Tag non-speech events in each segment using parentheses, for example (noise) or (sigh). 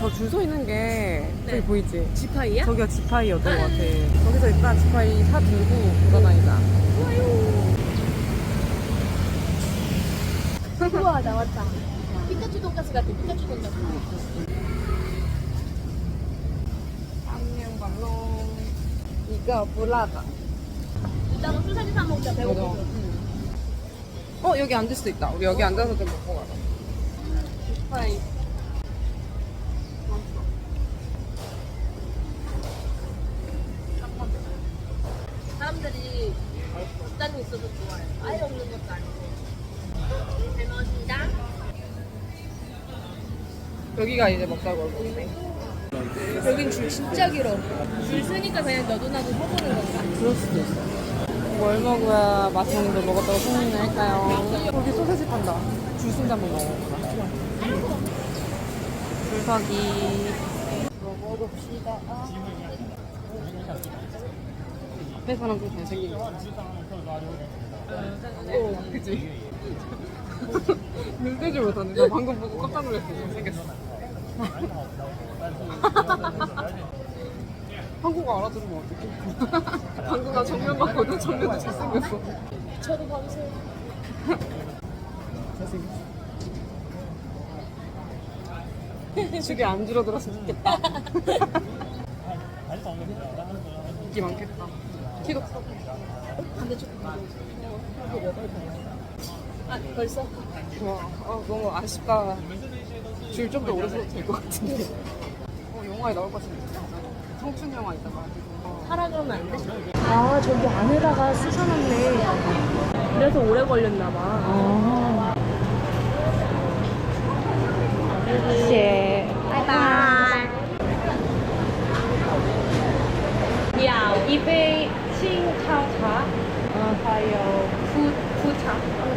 저 줄 서 있는 게 저기 네. 보이지? 지파이야? 저기가 지파이였던 것 같아. 거기서 일단 지파이 사 들고 돌아다니자. 우와 나왔다. 피카츄 돈가스 같아. 피카츄. 안녕 이거 불라다. 이따가 수사지 사 먹자. 배고프죠. 어 여기 앉을 수 있다. 우리 여기 앉아서 좀 먹고 가자. 지파이. 사람들이 있어서 좋아요. 아예 없는 것도 아니고. 잘 먹었습니다. 여기가 이제 먹자고 하고 있네. 여긴 줄 진짜 길어. 줄 서니까 그냥 너도 나도 서보는 건가? 그럴 수도 있어. 뭘 먹어야 맛있는 걸 먹었다고 소문을 할까요? 여기 소세지 판다. 줄 쓴다 한번 먹어보자. 줄 서기. 먹어봅시다. 앞에 사람 좀 잘생긴 거. 어, 그지? (laughs) 눈대지 못하네. 나 방금 보고 깜짝 놀랐어. 잘생겼어. (laughs) 한국어 알아들으면 어떡해. 방금 나 정면 봤거든. 정면도 잘생겼어. 저도 밤새. 잘생겼어. 주게 안 줄어들었으면 좋겠다. (laughs) 인기 많겠다. 지금 반대쪽 아 벌써? 와 아, 너무 아쉽다 줄 좀 더 오래 서도 될 것 같은데 어, 영화에 나올 것 같은데 청춘 영화 있다가 어. 하라 그러면 안 돼? 아 저기 안에다가 쑤셔놨네 그래서 오래 걸렸나 봐 아. 예. 바이바이 야,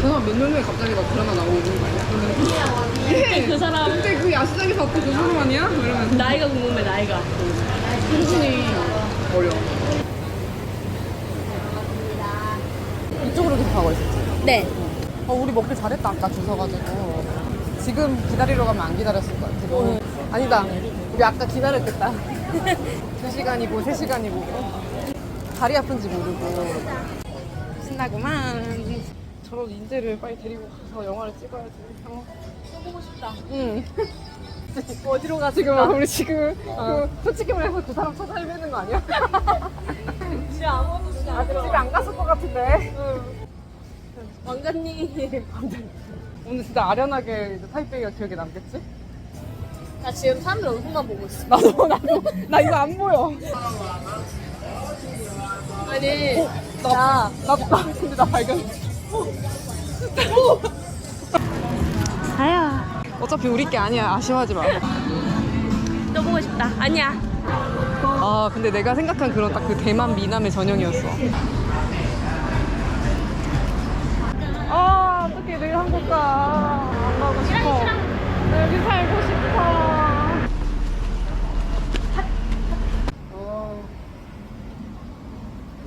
저 사람 몇년 후에 갑자기 막 드라마 나오고 있는 거 아니야? 그러면 예! 그 사람. 그때 그 야시장에서 봤던 그 사람 아니야? 이러면 나이가 궁금해, 나이가. 충분히 어려. 이쪽으로 계속 가고 있었지. 네. 어, 우리 먹길 잘했다, 아까 줄 서가지고. 지금 기다리러 가면 안 기다렸을 것 같아. 너무. 아니다. 우리 아까 기다렸겠다. (laughs) 2시간이고, 3시간이고. 다리 아픈지 모르고. 신나구만. 저런 인재를 빨리 데리고 가서 영화를 찍어야지. 어. 써보고 싶다. 응. 어디로 가? 지금, 우리 지금, 그, 솔직히 말해서 그 사람 찾아 헤매는 거 아니야? 진짜 아직 들어. 집에 안 갔을 것 같은데. 왕자님. 오늘 진짜 아련하게 이제 타이페이가 기억에 남겠지? 나 지금 사람들 얼굴만 보고 있어. 나도 나도 나 이거 안 보여. 아니, 나 나도 나 근데 나 발견. 다야. 어차피 우리 게 아니야 아쉬워하지 마. 또 보고 싶다. 아니야. 아 근데 내가 생각한 그런 딱 그 대만 미남의 전형이었어. 아 어떻게 내일 한국 가? 안 가고 싶어. 나 여기 살고 싶어. 어,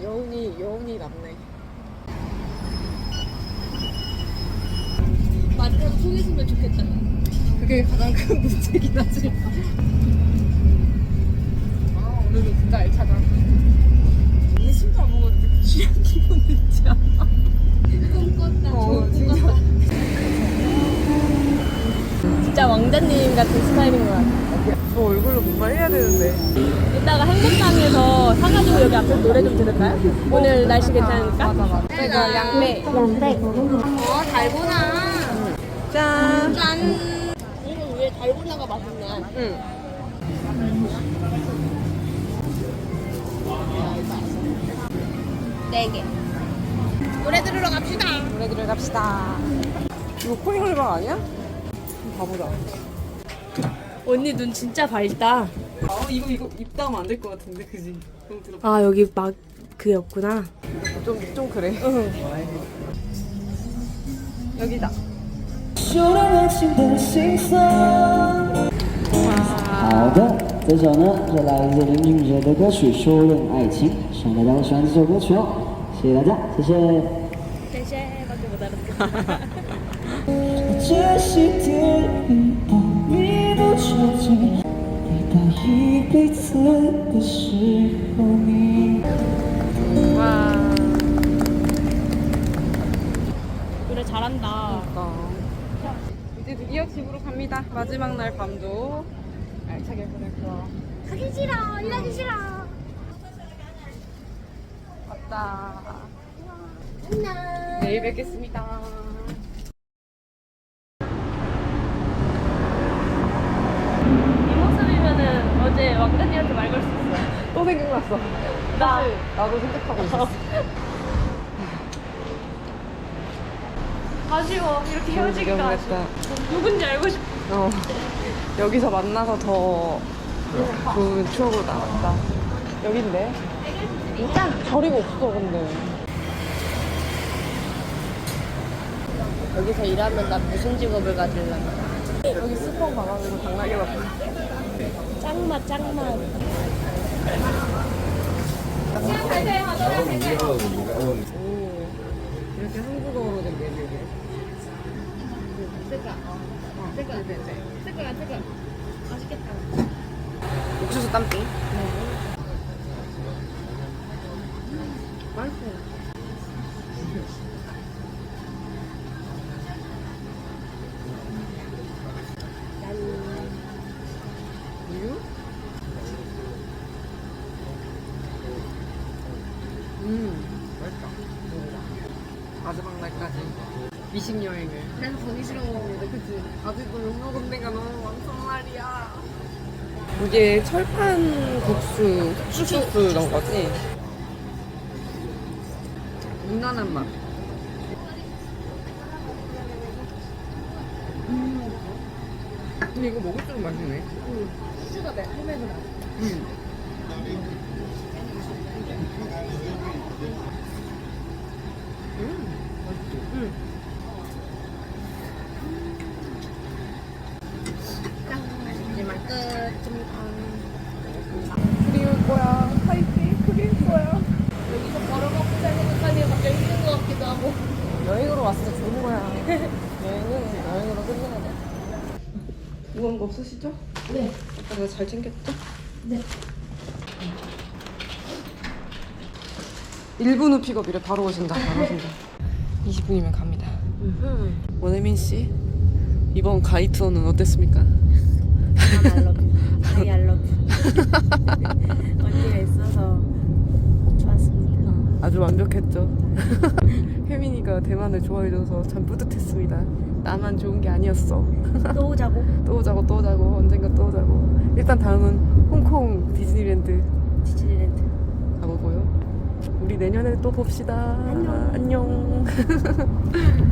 여운이 여운이 남네. 말이라도 통했으면 좋겠다. 그게 가장 큰 문제긴 하지. 아, 오늘도 진짜 알차다. 오늘 술도 안 먹었는데 취한 기분 들지 않아? 꿈꿨다. 어, 진짜. 꿈 진짜 왕자님 같은 스타일인 것 같아. 저 얼굴로 뭔가 해야 되는데. 이따가 행복당에서 사가지고 여기 앞에서 노래 좀 들을까요? 오늘 날씨 괜찮으니까? 맞아, 맞아. 제가 양배. 어, 달고나. 짠! 짠. 이거 위에 달고나가 맛있네. 응. 네 개. 노래 들으러 갑시다. 노래 들어 갑시다. 이거 코인 홀방 아니야? 가보자. 언니 눈 진짜 밝다. 이거 이거 입 닿으면 안 될 것 같은데 그지? 좀. 아 여기 막 그였구나. 좀 좀 그래. (laughs) 여기다. 好的，这首呢是来自林俊杰的歌曲《初恋爱情》，希望大家会喜欢这首歌曲哦。谢谢大家，谢谢。 쉐쉐밖에 못 알았어. 这些电影把你都照进，回到一辈子的时候你。 와. 노래 잘한다. 그러니까. 이제 드디어 집으로 갑니다. 마지막 날 밤도 알차게 보내고. 가기 싫어. 일하기 싫어. 왔다. 안녕. 내일 뵙겠습니다. 이 모습이면은 어제 왕자님한테 말 걸 수 있어. 또 생각났어. 나 사실 나도 생각하고 있었어. 아쉬워. 이렇게 헤어지기가. 아쉬워. 누군지 알고 싶어. 어. 여기서 만나서 더 좋은 추억으로 남았다. 여긴데? 일단 저리가 없어, 근데. 여기서 일하면 나 무슨 직업을 가질라나. 여기 스폰 가가지고 당나귀 봤어. 짱맛 짱맛. 오. 이렇게 한국어로 된 메뉴 를. 옥수수 땀띠. 음, 맛있다. 마지막 날까지 미식 여행을. 그래서 전이 싫어 먹었는데, 그치? 아직도 못 먹은 데가 너무 많단 말이야. 이게 철판 국수, 후추소스 이런 거지? 무난한 맛. 음. 근데 이거 먹을수록 맛있네. 수가 매콤해서 맛있어. 음. 음, 맛있지? 음. 마지막 끝. 좀 그리울 거야. 타이피 그리울 거야. 여기서 걸어먹고 잘 생각하니 갑자기 힘든 것 같기도 하고. 여행으로 왔어 좋은 거야. (laughs) 여행은 여행으로 끝내야 돼. 무거운 거 없으시죠? 네. 아까 내가 잘 챙겼죠? 네. 1분 후 픽업이래 바로 오신다. 바로 오신다. 20분이면 갑니다. 원혜민 씨 이번 가이 투어는 어땠습니까? I love you. I love you. (laughs) 언니가 있어서. 아주 완벽했죠. (laughs) 혜민이가 대만을 좋아해줘서 참 뿌듯했습니다. 나만 좋은 게 아니었어. (laughs) 또 오자고. 또 오자고 또 오자고 언젠가 또 오자고. 일단 다음은 홍콩 디즈니랜드 디즈니랜드. 가보고요. 우리 내년에 또 봅시다. 안녕. 안녕. (laughs)